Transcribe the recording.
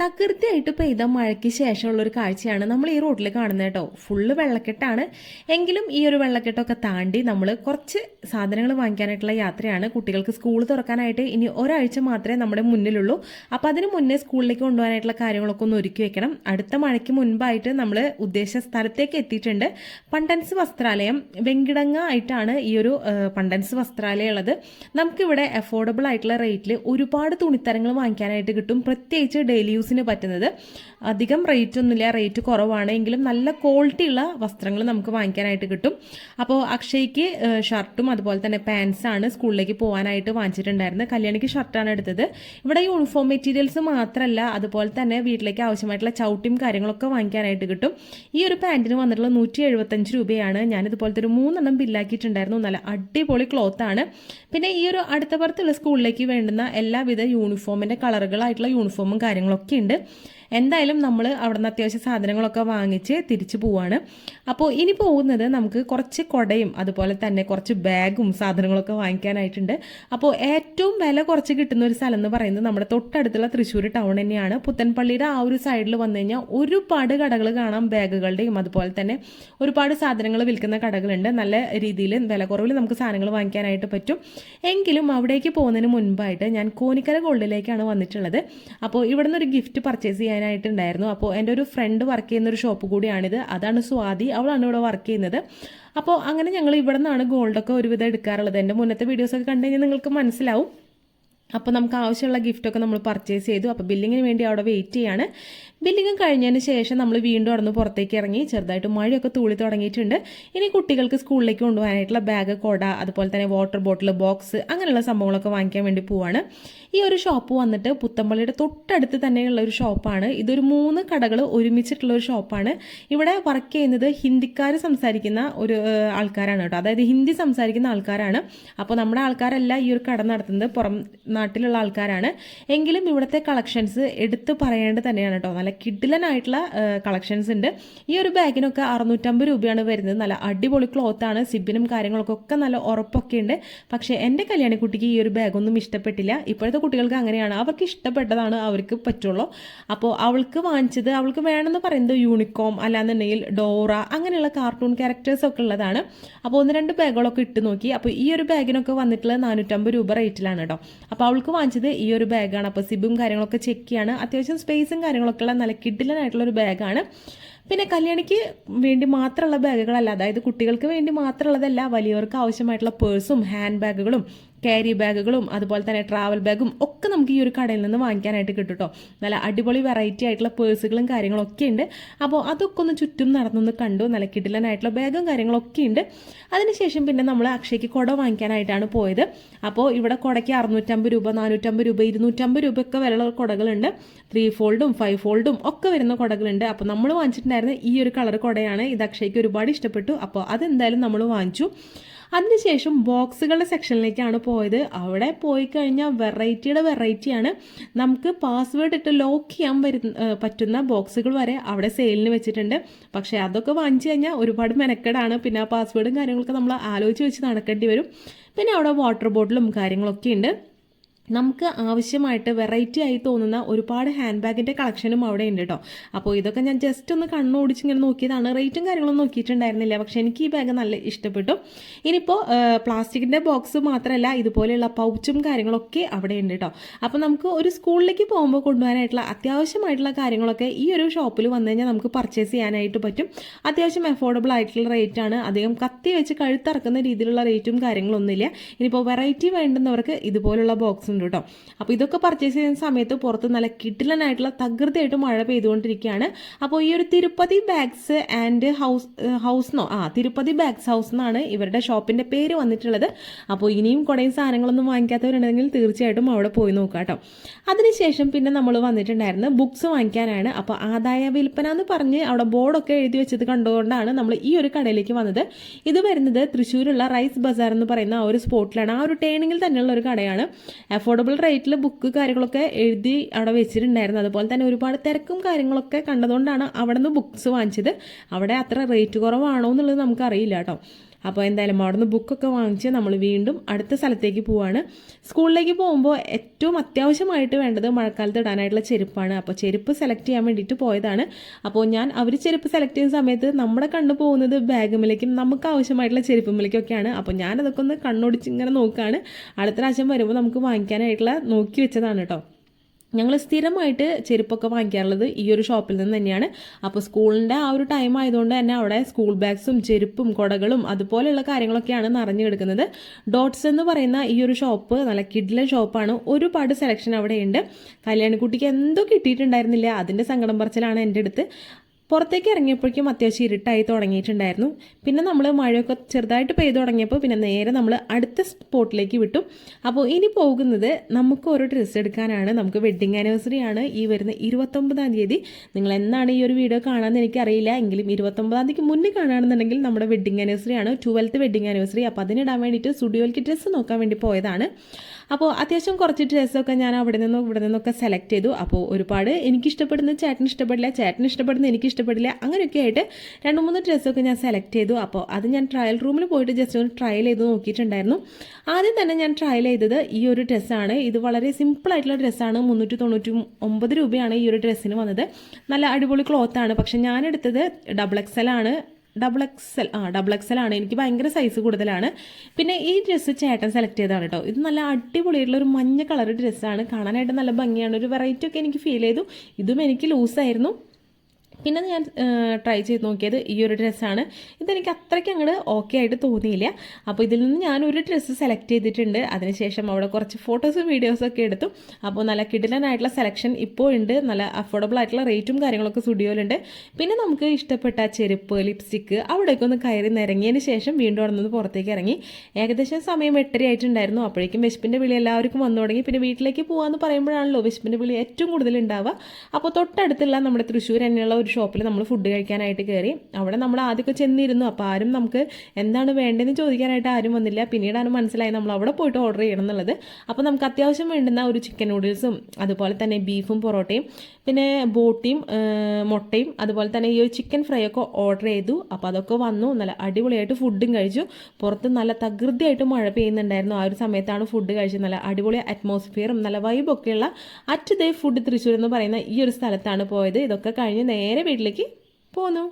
തകൃതിയായിട്ട് പെയ്ത മഴയ്ക്ക് ശേഷമുള്ള ഒരു കാഴ്ചയാണ് നമ്മൾ ഈ റോഡിൽ കാണുന്നത് കേട്ടോ. ഫുള്ള് വെള്ളക്കെട്ടാണ്. എങ്കിലും ഈ ഒരു വെള്ളക്കെട്ടൊക്കെ താണ്ടി നമ്മൾ കുറച്ച് സാധനങ്ങൾ വാങ്ങിക്കാനായിട്ടുള്ള യാത്രയാണ്. കുട്ടികൾക്ക് സ്കൂൾ തുറക്കാനായിട്ട് ഇനി ഒരാഴ്ച മാത്രമേ നമ്മുടെ മുന്നിലുള്ളൂ. അപ്പോൾ അതിന് മുന്നേ സ്കൂളിലേക്ക് കൊണ്ടുപോകാനായിട്ടുള്ള കാര്യങ്ങളൊക്കെ ഒന്ന് ഒരുക്കി വെക്കണം. അടുത്ത മഴയ്ക്ക് മുൻപായിട്ട് നമ്മൾ ഉദ്ദേശ സ്ഥലത്തേക്ക് എത്തിയിട്ടുണ്ട്. പണ്ടൻസ് വസ്ത്രാലയം. വെങ്കിടങ്ങ ആയിട്ടാണ് ഈ ഒരു പണ്ടൻസ് വസ്ത്രാലയം ഉള്ളത്. നമുക്കിവിടെ അഫോർഡബിൾ ആയിട്ടുള്ള റേറ്റിൽ ഒരുപാട് തുണിത്തരങ്ങൾ വാങ്ങിക്കാനായിട്ട് കിട്ടും. പ്രത്യേകിച്ച് ഡെയിലി യൂസിന് പറ്റുന്നത്. അധികം റേറ്റ് ഒന്നുമില്ല. റേറ്റ് കുറവാണ്. എങ്കിലും നല്ല ക്വാളിറ്റി ഉള്ള വസ്ത്രങ്ങൾ നമുക്ക് വാങ്ങിക്കാനായിട്ട് കിട്ടും. അപ്പോൾ അക്ഷയ്ക്ക് ഷർട്ടും അതുപോലെ തന്നെ പാൻസാണ് സ്കൂളിലേക്ക് പോകാനായിട്ട് വാങ്ങിച്ചിട്ടുണ്ടായിരുന്നത്. കല്യാണിക്ക് ഷർട്ടാണ് എടുത്തത്. ഇവിടെ യൂണിഫോം മെറ്റീരിയൽസ് മാത്രമല്ല അതുപോലെ തന്നെ വീട്ടിലേക്ക് ആവശ്യമായിട്ടുള്ള ചവിട്ടിയും കാര്യങ്ങളൊക്കെ വാങ്ങിക്കാനായിട്ട് കിട്ടും. ഈ ഒരു പാന്റിന് വന്നിട്ടുള്ള നൂറ്റി എഴുപത്തഞ്ച് രൂപയാണ്. ഞാനിതുപോലത്തെ ഒരു മൂന്നെണ്ണം ബില്ലാക്കിയിട്ടുണ്ടായിരുന്നു നല്ല അടിപൊളി ക്ലോത്ത് ആണ്. പിന്നെ ഈ ഒരു അടുത്ത പുറത്തുള്ള സ്കൂളിലേക്ക് വേണ്ടുന്ന എല്ലാവിധ യൂണിഫോമിന്റെ കളറുകളായിട്ടുള്ള യൂണിഫോമും കാര്യങ്ങളൊക്കെ ഉണ്ട്. എന്തായാലും നമ്മൾ അവിടെ നിന്ന് അത്യാവശ്യം സാധനങ്ങളൊക്കെ വാങ്ങിച്ച് തിരിച്ചു പോവാണ്. അപ്പോൾ ഇനി പോകുന്നത് നമുക്ക് കുറച്ച് കുടയും അതുപോലെ തന്നെ കുറച്ച് ബാഗും സാധനങ്ങളൊക്കെ വാങ്ങിക്കാനായിട്ടുണ്ട്. അപ്പോൾ ഏറ്റവും വില കുറച്ച് കിട്ടുന്ന ഒരു സ്ഥലം എന്ന് പറയുന്നത് നമ്മുടെ തൊട്ടടുത്തുള്ള തൃശ്ശൂർ ടൗൺ തന്നെയാണ്. പുത്തൻപള്ളിയുടെ ആ ഒരു സൈഡിൽ വന്നു കഴിഞ്ഞാൽ ഒരുപാട് കടകൾ കാണാം ബാഗുകളുടെയും അതുപോലെ തന്നെ ഒരുപാട് സാധനങ്ങൾ വിൽക്കുന്ന കടകളുണ്ട്. നല്ല രീതിയിൽ വില കുറവിൽ നമുക്ക് സാധനങ്ങൾ വാങ്ങിക്കാനായിട്ട് പറ്റും. എങ്കിലും അവിടേക്ക് പോകുന്നതിന് മുൻപായിട്ട് ഞാൻ കോനിക്കര ഗോൾഡിലേക്കാണ് വന്നിട്ടുള്ളത്. അപ്പോൾ ഇവിടുന്ന് ഒരു ഗിഫ്റ്റ് പർച്ചേസ് ചെയ്യാനായിട്ടുണ്ടായിരുന്നു അപ്പോൾ എന്റെ ഒരു ഫ്രണ്ട് വർക്ക് ചെയ്യുന്ന ഒരു ഷോപ്പ് കൂടിയാണിത്. അതാണ് സ്വാതി. അവളാണ് ഇവിടെ വർക്ക് ചെയ്യുന്നത്. അപ്പോൾ അങ്ങനെ ഞങ്ങൾ ഇവിടെ നിന്നാണ് ഗോൾഡൊക്കെ ഒരുവിധം എടുക്കാറുള്ളത്. എന്റെ മുന്നത്തെ വീഡിയോസൊക്കെ കണ്ടു കഴിഞ്ഞാൽ നിങ്ങൾക്ക് മനസ്സിലാവും. അപ്പോൾ നമുക്ക് ആവശ്യമുള്ള ഗിഫ്റ്റൊക്കെ നമ്മൾ പർച്ചേസ് ചെയ്തു. അപ്പോൾ ബില്ലിങ്ങിന് വേണ്ടി അവിടെ വെയിറ്റ് ചെയ്യാണ്. ബില്ലിങ്ങും കഴിഞ്ഞതിന് ശേഷം നമ്മൾ വീണ്ടും അവിടെ നിന്ന് പുറത്തേക്ക് ഇറങ്ങി. ചെറുതായിട്ട് മഴയൊക്കെ തൂളി തുടങ്ങിയിട്ടുണ്ട്. ഇനി കുട്ടികൾക്ക് സ്കൂളിലേക്ക് കൊണ്ടുപോകാനായിട്ടുള്ള ബാഗ് കൊട അതുപോലെ തന്നെ വാട്ടർ ബോട്ടിൽ ബോക്സ് അങ്ങനെയുള്ള സംഭവങ്ങളൊക്കെ വാങ്ങിക്കാൻ വേണ്ടി പോവാണ്. ഈ ഒരു ഷോപ്പ് വന്നിട്ട് പുത്തമ്പള്ളിയുടെ തൊട്ടടുത്ത് തന്നെയുള്ള ഒരു ഷോപ്പാണ് ഇതൊരു മൂന്ന് കടകൾ ഒരുമിച്ചിട്ടുള്ള ഒരു ഷോപ്പാണ് ഇവിടെ വർക്ക് ചെയ്യുന്നത് ഹിന്ദിക്കാർ സംസാരിക്കുന്ന ഒരു ആൾക്കാരാണ് കേട്ടോ. അതായത് ഹിന്ദി സംസാരിക്കുന്ന ആൾക്കാരാണ്. അപ്പോൾ നമ്മുടെ ആൾക്കാരല്ല ഈ ഒരു കട നടത്തുന്നത്. പുറം നാട്ടിലുള്ള ആൾക്കാരാണ്. എങ്കിലും ഇവിടുത്തെ കളക്ഷൻസ് എടുത്തു പറയേണ്ടത് തന്നെയാണ് കേട്ടോ നല്ല കിഡിലനായിട്ടുള്ള കളക്ഷൻസ് ഉണ്ട്. ഈ ഒരു ബാഗിനൊക്കെ അറുന്നൂറ്റമ്പത് രൂപയാണ് വരുന്നത്. നല്ല അടിപൊളി ക്ലോത്ത് ആണ്. സിബിനും കാര്യങ്ങളൊക്കെ ഒക്കെ നല്ല ഉറപ്പൊക്കെ ഉണ്ട്. പക്ഷേ എന്റെ കല്യാണിക്കുട്ടിക്ക് ഈ ഒരു ബാഗൊന്നും ഇഷ്ടപ്പെട്ടില്ല. ഇപ്പോഴത്തെ കുട്ടികൾക്ക് അങ്ങനെയാണ്. അവർക്ക് ഇഷ്ടപ്പെട്ടതാണ് അവർക്ക് പറ്റുള്ളൂ. അപ്പോൾ അവൾക്ക് വാങ്ങിച്ചത് അവൾക്ക് വേണമെന്ന് പറയുന്നത് യൂണിക്കോം അല്ലാന്നുണ്ടെങ്കിൽ ഡോറ അങ്ങനെയുള്ള കാർട്ടൂൺ ക്യാരക്ടേഴ്സ് ഒക്കെ ഉള്ളതാണ്. അപ്പോൾ ഒന്ന് രണ്ട് ബാഗുകളൊക്കെ ഇട്ട് നോക്കി. അപ്പോൾ ഈ ഒരു ബാഗിനൊക്കെ വന്നിട്ടുള്ളത് നാനൂറ്റമ്പത് രൂപ റേറ്റിലാണ് കേട്ടോ അപ്പോൾ അവൾക്ക് വാങ്ങിച്ചത് ഈ ഒരു ബാഗാണ്. അപ്പോൾ സിബും കാര്യങ്ങളൊക്കെ ചെക്ക് ചെയ്യാണ്. അത്യാവശ്യം സ്പേസും കാര്യങ്ങളൊക്കെ ഉള്ള നല്ല കിഡിലനായിട്ടുള്ള ഒരു ബാഗാണ്. പിന്നെ കല്യാണിക്ക് വേണ്ടി മാത്രമുള്ള ബാഗുകളല്ല. അതായത് കുട്ടികൾക്ക് വേണ്ടി മാത്രമുള്ളതല്ല വലിയവർക്ക് ആവശ്യമായിട്ടുള്ള പേഴ്സും ഹാൻഡ് ബാഗുകളും ക്യാരി ബാഗുകളും അതുപോലെ തന്നെ ട്രാവൽ ബാഗും ഒക്കെ നമുക്ക് ഈ ഒരു കടയിൽ നിന്ന് വാങ്ങിക്കാനായിട്ട് കിട്ടും കേട്ടോ നല്ല അടിപൊളി വെറൈറ്റി ആയിട്ടുള്ള പേഴ്സുകളും കാര്യങ്ങളും ഒക്കെ ഉണ്ട്. അപ്പോൾ അതൊക്കെ ഒന്ന് ചുറ്റും നടന്നൊന്ന് കണ്ടു നല്ല കിടിലനായിട്ടുള്ള ബാഗും കാര്യങ്ങളൊക്കെ ഉണ്ട്. അതിനുശേഷം പിന്നെ നമ്മൾ അക്ഷയ്ക്ക് കുട വാങ്ങിക്കാനായിട്ടാണ് പോയത്. അപ്പോൾ ഇവിടെ കുടയ്ക്ക് അറുന്നൂറ്റമ്പത് രൂപ നാനൂറ്റമ്പത് രൂപ ഇരുന്നൂറ്റമ്പത് രൂപയൊക്കെ വിലയുള്ള കുടകളുണ്ട്. ത്രീ ഫോൾഡും ഫൈവ് ഫോൾഡും ഒക്കെ വരുന്ന കുടകളുണ്ട്. അപ്പോൾ നമ്മൾ വാങ്ങിച്ചിട്ടുണ്ടായിരുന്ന ഈ ഒരു കളർ കുടയാണ്. ഇത് അക്ഷയ്ക്ക് ഒരുപാട് ഇഷ്ടപ്പെട്ടു. അപ്പോൾ അതെന്തായാലും നമ്മൾ വാങ്ങിച്ചു. അതിനുശേഷം ബോക്സുകളുടെ സെക്ഷനിലേക്കാണ് പോയത്. അവിടെ പോയി കഴിഞ്ഞാൽ വെറൈറ്റിയുടെ വെറൈറ്റിയാണ്. നമുക്ക് പാസ്വേഡ് ഇട്ട് ലോക്ക് ചെയ്യാൻ വരുന്ന പറ്റുന്ന ബോക്സുകൾ വരെ അവിടെ സെയിലിന് വെച്ചിട്ടുണ്ട്. പക്ഷേ അതൊക്കെ വാങ്ങിച്ചു കഴിഞ്ഞാൽ ഒരുപാട് മെനക്കെടാണ്. പിന്നെ ആ പാസ്വേഡും കാര്യങ്ങളൊക്കെ നമ്മൾ ആലോചിച്ച് വെച്ച് നടക്കേണ്ടി വരും. പിന്നെ അവിടെ വാട്ടർ ബോട്ടിലും കാര്യങ്ങളൊക്കെ ഉണ്ട്. നമുക്ക് ആവശ്യമായിട്ട് വെറൈറ്റി ആയി തോന്നുന്ന ഒരുപാട് ഹാൻഡ് ബാഗിന്റെ കളക്ഷനും അവിടെ ഉണ്ട് കേട്ടോ അപ്പോൾ ഇതൊക്കെ ഞാൻ ജസ്റ്റ് ഒന്ന് കണ്ണോടിച്ച് ഇങ്ങനെ നോക്കിയതാണ്. റേറ്റും കാര്യങ്ങളൊന്നും നോക്കിയിട്ടുണ്ടായിരുന്നില്ല. പക്ഷേ എനിക്ക് ഈ ബാഗ് നല്ല ഇഷ്ടപ്പെട്ടു. ഇനിയിപ്പോൾ പ്ലാസ്റ്റിക്കിന്റെ ബോക്സ് മാത്രമല്ല ഇതുപോലെയുള്ള പൗച്ചും കാര്യങ്ങളൊക്കെ അവിടെ ഉണ്ട് കേട്ടോ അപ്പോൾ നമുക്ക് ഒരു സ്കൂളിലേക്ക് പോകുമ്പോൾ കൊണ്ടുപോകാനായിട്ടുള്ള അത്യാവശ്യമായിട്ടുള്ള കാര്യങ്ങളൊക്കെ ഈ ഒരു ഷോപ്പിൽ വന്നു കഴിഞ്ഞാൽ നമുക്ക് പർച്ചേസ് ചെയ്യാനായിട്ട് പറ്റും. അത്യാവശ്യം അഫോർഡബിൾ ആയിട്ടുള്ള റേറ്റ് ആണ്. അധികം കത്തി വെച്ച് കഴുത്തിറക്കുന്ന രീതിയിലുള്ള റേറ്റും കാര്യങ്ങളൊന്നുമില്ല. ഇനിയിപ്പോൾ വെറൈറ്റി വേണ്ടുന്നവർക്ക് ഇതുപോലുള്ള ബോക്സ് ഉണ്ട് കേട്ടോ. അപ്പോൾ ഇതൊക്കെ പർച്ചേസ് ചെയ്യുന്ന സമയത്ത് പുറത്ത് നല്ല കിട്ടിലനായിട്ടുള്ള തകൃതിയായിട്ട് മഴ പെയ്തുകൊണ്ടിരിക്കുകയാണ്. അപ്പോൾ ഈ ഒരു തിരുപ്പതി ബാഗ്സ് ആൻഡ് ഹൗസ് ഹൗസ്ന്നോ ആ തിരുപ്പതി ബാഗ്സ് ഹൗസ് എന്നാണ് ഇവരുടെ ഷോപ്പിന്റെ പേര് വന്നിട്ടുള്ളത്. അപ്പോൾ ഇനിയും കുറേ സാധനങ്ങളൊന്നും വാങ്ങിക്കാത്തവരുണ്ടെങ്കിൽ തീർച്ചയായിട്ടും അവിടെ പോയി നോക്കാം കേട്ടോ. അതിനുശേഷം പിന്നെ നമ്മൾ വന്നിട്ടുണ്ടായിരുന്നു ബുക്സ് വാങ്ങിക്കാനാണ്. അപ്പോൾ ആദായ വിൽപ്പന എന്ന് പറഞ്ഞ് അവിടെ ബോർഡൊക്കെ എഴുതി വെച്ചത് കണ്ടുകൊണ്ടാണ് നമ്മൾ ഈ ഒരു കടയിലേക്ക് വന്നത്. ഇത് വരുന്നത് തൃശ്ശൂരുള്ള റൈസ് ബസാർ എന്ന് പറയുന്ന ആ ഒരു സ്പോട്ടിലാണ് ആ ഒരു ടേണിങ്ങിൽ തന്നെയുള്ള ഒരു കടയാണ്. അഫോർഡബിൾ റേറ്റിൽ ബുക്ക് കാര്യങ്ങളൊക്കെ എഴുതി അവിടെ വെച്ചിട്ടുണ്ടായിരുന്നു. അതുപോലെ തന്നെ ഒരുപാട് തിരക്കും കാര്യങ്ങളൊക്കെ കണ്ടതുകൊണ്ടാണ് അവിടെ നിന്ന് ബുക്ക്സ് വാങ്ങിച്ചത്. അവിടെ അത്ര റേറ്റ് കുറവാണോ എന്നുള്ളത് നമുക്കറിയില്ല കേട്ടോ. അപ്പോൾ എന്തായാലും അവിടെ നിന്ന് ബുക്കൊക്കെ വാങ്ങിച്ച് നമ്മൾ വീണ്ടും അടുത്ത സ്ഥലത്തേക്ക് പോവാണ്. സ്കൂളിലേക്ക് പോകുമ്പോൾ ഏറ്റവും അത്യാവശ്യമായിട്ട് വേണ്ടത് മഴക്കാലത്ത് ഇടാനായിട്ടുള്ള ചെരുപ്പാണ്. അപ്പോൾ ചെരുപ്പ് സെലക്ട് ചെയ്യാൻ വേണ്ടിയിട്ട് പോയതാണ്. അപ്പോൾ ഞാൻ അവർ ചെരുപ്പ് സെലക്ട് ചെയ്യുന്ന സമയത്ത് നമ്മുടെ കണ്ണ് പോകുന്നത് ബാഗുമിലേക്കും നമുക്ക് ആവശ്യമായിട്ടുള്ള ചെരുപ്പുമിലേക്കൊക്കെയാണ് അപ്പോൾ ഞാനതൊക്കെ ഒന്ന് കണ്ണോടിച്ച് ഇങ്ങനെ നോക്കുകയാണ് അടുത്ത പ്രാവശ്യം വരുമ്പോൾ നമുക്ക് വാങ്ങിക്കാനായിട്ടുള്ള നോക്കി വെച്ചതാണ് കേട്ടോ. ഞങ്ങൾ സ്ഥിരമായിട്ട് ചെരുപ്പൊക്കെ വാങ്ങിക്കാറുള്ളത് ഈ ഒരു ഷോപ്പിൽ നിന്ന് തന്നെയാണ്. അപ്പോൾ സ്കൂളിന്റെ ആ ഒരു ടൈം ആയതുകൊണ്ട് തന്നെ അവിടെ സ്കൂൾ ബാഗ്സും ചെരുപ്പും കുടകളും അതുപോലെയുള്ള കാര്യങ്ങളൊക്കെയാണ് നിറഞ്ഞു കിടക്കുന്നത്. ഡോട്ട്സ് എന്ന് പറയുന്ന ഈ ഒരു ഷോപ്പ് നല്ല കിഡ്ലൻ ഷോപ്പാണ് ഒരുപാട് സെലക്ഷൻ അവിടെയുണ്ട് കല്യാണിക്കുട്ടിക്ക് എന്തോ കിട്ടിയിട്ടുണ്ടായിരുന്നില്ല. അതിന്റെ സങ്കടം പറച്ചിലാണ് എന്റെ അടുത്ത്. പുറത്തേക്ക് ഇറങ്ങിയപ്പോഴേക്കും അത്യാവശ്യം ഇരുട്ടായി തുടങ്ങിയിട്ടുണ്ടായിരുന്നു. പിന്നെ നമ്മൾ മഴയൊക്കെ ചെറുതായിട്ട് പെയ്തു തുടങ്ങിയപ്പോൾ പിന്നെ നേരെ നമ്മൾ അടുത്ത സ്പോട്ടിലേക്ക് വിട്ടു. അപ്പോൾ ഇനി പോകുന്നത് നമുക്ക് ഒരു ഡ്രസ്സ് എടുക്കാനാണ്. നമുക്ക് വെഡ്ഡിങ് ആനിവേഴ്സറി ആണ്. ഈ വരുന്ന ഇരുപത്തൊമ്പതാം തീയതി. നിങ്ങൾ എന്നാണ് ഈ ഒരു വീഡിയോ കാണാമെന്ന് എനിക്കറിയില്ല. എങ്കിലും ഇരുപത്തൊമ്പതാം തീയതിക്ക് മുന്നേ കാണുകയാണെന്നുണ്ടെങ്കിൽ നമ്മുടെ വെഡ്ഡിങ് ആനിവേഴ്സറി ആണ്. Twelfth wedding anniversary. അപ്പോൾ അതിനിടാൻ വേണ്ടിയിട്ട് സ്റ്റുഡിയോയിലേക്ക് ഡ്രസ്സ് നോക്കാൻ വേണ്ടി പോയതാണ്. അപ്പോൾ അത്യാവശ്യം കുറച്ച് ഡ്രസ്സൊക്കെ ഞാൻ അവിടെ നിന്നും ഇവിടെ നിന്നൊക്കെ സെലക്ട് ചെയ്തു. അപ്പോൾ ഒരുപാട് എനിക്ക് ഇഷ്ടപ്പെടുന്ന ചേട്ടന് ഇഷ്ടപ്പെടില്ല. ചേട്ടന് ഇഷ്ടപ്പെടുന്ന എനിക്ക് ഇഷ്ടപ്പെടില്ല. അങ്ങനെയൊക്കെ ആയിട്ട് രണ്ട് മൂന്ന് ഡ്രസ്സൊക്കെ ഞാൻ സെലക്ട് ചെയ്തു. അപ്പോൾ അത് ഞാൻ ട്രയൽ റൂമിൽ പോയിട്ട് ജസ്റ്റ് ഒന്ന് ട്രയൽ ചെയ്ത് നോക്കിയിട്ടുണ്ടായിരുന്നു. ആദ്യം തന്നെ ഞാൻ ട്രയൽ ചെയ്തത് ഈ ഒരു ഡ്രസ്സാണ് ഇത് വളരെ സിമ്പിൾ ആയിട്ടുള്ള ഡ്രസ്സാണ് മുന്നൂറ്റി തൊണ്ണൂറ്റി ഒമ്പത് രൂപയാണ് ഈ ഒരു ഡ്രസ്സിന് വന്നത്. നല്ല അടിപൊളി ക്ലോത്താണ് പക്ഷെ ഞാൻ എടുത്തത് ഡബിൾ എക്സൽ ആണ്. ഡബിൾ എക്സൽ ആ ഡബിൾ എക്സൽ ആണ്. എനിക്ക് ഭയങ്കര സൈസ് കൂടുതലാണ്. പിന്നെ ഈ ഡ്രസ്സ് ചേട്ടൻ സെലക്ട് ചെയ്തതാണ് കേട്ടോ ഇത് നല്ല അടിപൊളിയായിട്ടുള്ള ഒരു മഞ്ഞ കളർ ഡ്രസ്സാണ് കാണാനായിട്ട് നല്ല ഭംഗിയാണ്. ഒരു വെറൈറ്റി ഒക്കെ എനിക്ക് ഫീൽ ചെയ്തു. ഇതും എനിക്ക് ലൂസായിരുന്നു പിന്നെ ഞാൻ ട്രൈ ചെയ്ത് നോക്കിയത് ഈ ഒരു ഡ്രസ്സാണ് ഇതെനിക്ക് അത്രയ്ക്ക് അങ്ങോട്ട് ഓക്കെ ആയിട്ട് തോന്നിയില്ല. അപ്പോൾ ഇതിൽ നിന്ന് ഞാൻ ഒരു ഡ്രസ്സ് സെലക്ട് ചെയ്തിട്ടുണ്ട്. അതിനുശേഷം അവിടെ കുറച്ച് ഫോട്ടോസും വീഡിയോസും ഒക്കെ എടുത്തു. അപ്പോൾ നല്ല കിടിലനായിട്ടുള്ള സെലക്ഷൻ ഇപ്പോൾ ഉണ്ട്. നല്ല അഫോർഡബിൾ ആയിട്ടുള്ള റേറ്റും കാര്യങ്ങളൊക്കെ സ്റ്റുഡിയോയിലുണ്ട്. പിന്നെ നമുക്ക് ഇഷ്ടപ്പെട്ട ചെരുപ്പ് ലിപ്സ്റ്റിക്ക് അവിടെയൊക്കെ ഒന്ന് കയറി നിരങ്ങിയതിന് ശേഷം വീണ്ടും അവിടെ നിന്ന് പുറത്തേക്ക് ഇറങ്ങി. ഏകദേശം സമയം എട്ടര ആയിട്ടുണ്ടായിരുന്നു. അപ്പോഴേക്കും വിശപ്പിന്റെ വിളി എല്ലാവർക്കും വന്നു തുടങ്ങി. പിന്നെ വീട്ടിലേക്ക് പോകാമെന്ന് പറയുമ്പോഴാണല്ലോ വിശപ്പിന്റെ വിളി ഏറ്റവും കൂടുതൽ ഉണ്ടാവുക. അപ്പോൾ തൊട്ടടുത്തുള്ള നമ്മുടെ തൃശ്ശൂർ തന്നെയുള്ള ഒരു ഷോപ്പിൽ നമ്മൾ ഫുഡ് കഴിക്കാനായിട്ട് കയറി അവിടെ നമ്മൾ ആദ്യമൊക്കെ ചെന്നിരുന്നു. അപ്പോൾ ആരും നമുക്ക് എന്താണ് വേണ്ടതെന്ന് ചോദിക്കാനായിട്ട് ആരും വന്നില്ല. പിന്നീടാണ് മനസ്സിലായി നമ്മൾ അവിടെ പോയിട്ട് ഓർഡർ ചെയ്യണം എന്നുള്ളത്. അപ്പോൾ നമുക്ക് അത്യാവശ്യം വേണ്ടുന്ന ഒരു ചിക്കൻ നൂഡിൽസും അതുപോലെ തന്നെ ബീഫും പൊറോട്ടയും പിന്നെ ബോട്ടിയും മുട്ടയും അതുപോലെ തന്നെ ഈ ഒരു ചിക്കൻ ഫ്രൈ ഒക്കെ ഓർഡർ ചെയ്തു. അപ്പോൾ അതൊക്കെ വന്നു. നല്ല അടിപൊളിയായിട്ട് ഫുഡും കഴിച്ചു. പുറത്ത് നല്ല തകൃതിയായിട്ട് മഴ പെയ്യുന്നുണ്ടായിരുന്നു. ആ ഒരു സമയത്താണ് ഫുഡ് കഴിച്ചത്. നല്ല അടിപൊളി അറ്റ്മോസ്ഫിയറും നല്ല വൈബൊക്കെയുള്ള അറ്റ് ദേ ഫുഡ് തൃശ്ശൂർ എന്ന് പറയുന്ന ഈ ഒരു സ്ഥലത്താണ് പോയത്. ഇതൊക്കെ കഴിഞ്ഞ് നേരെ വീട്ടിലേക്ക് പോന്നു.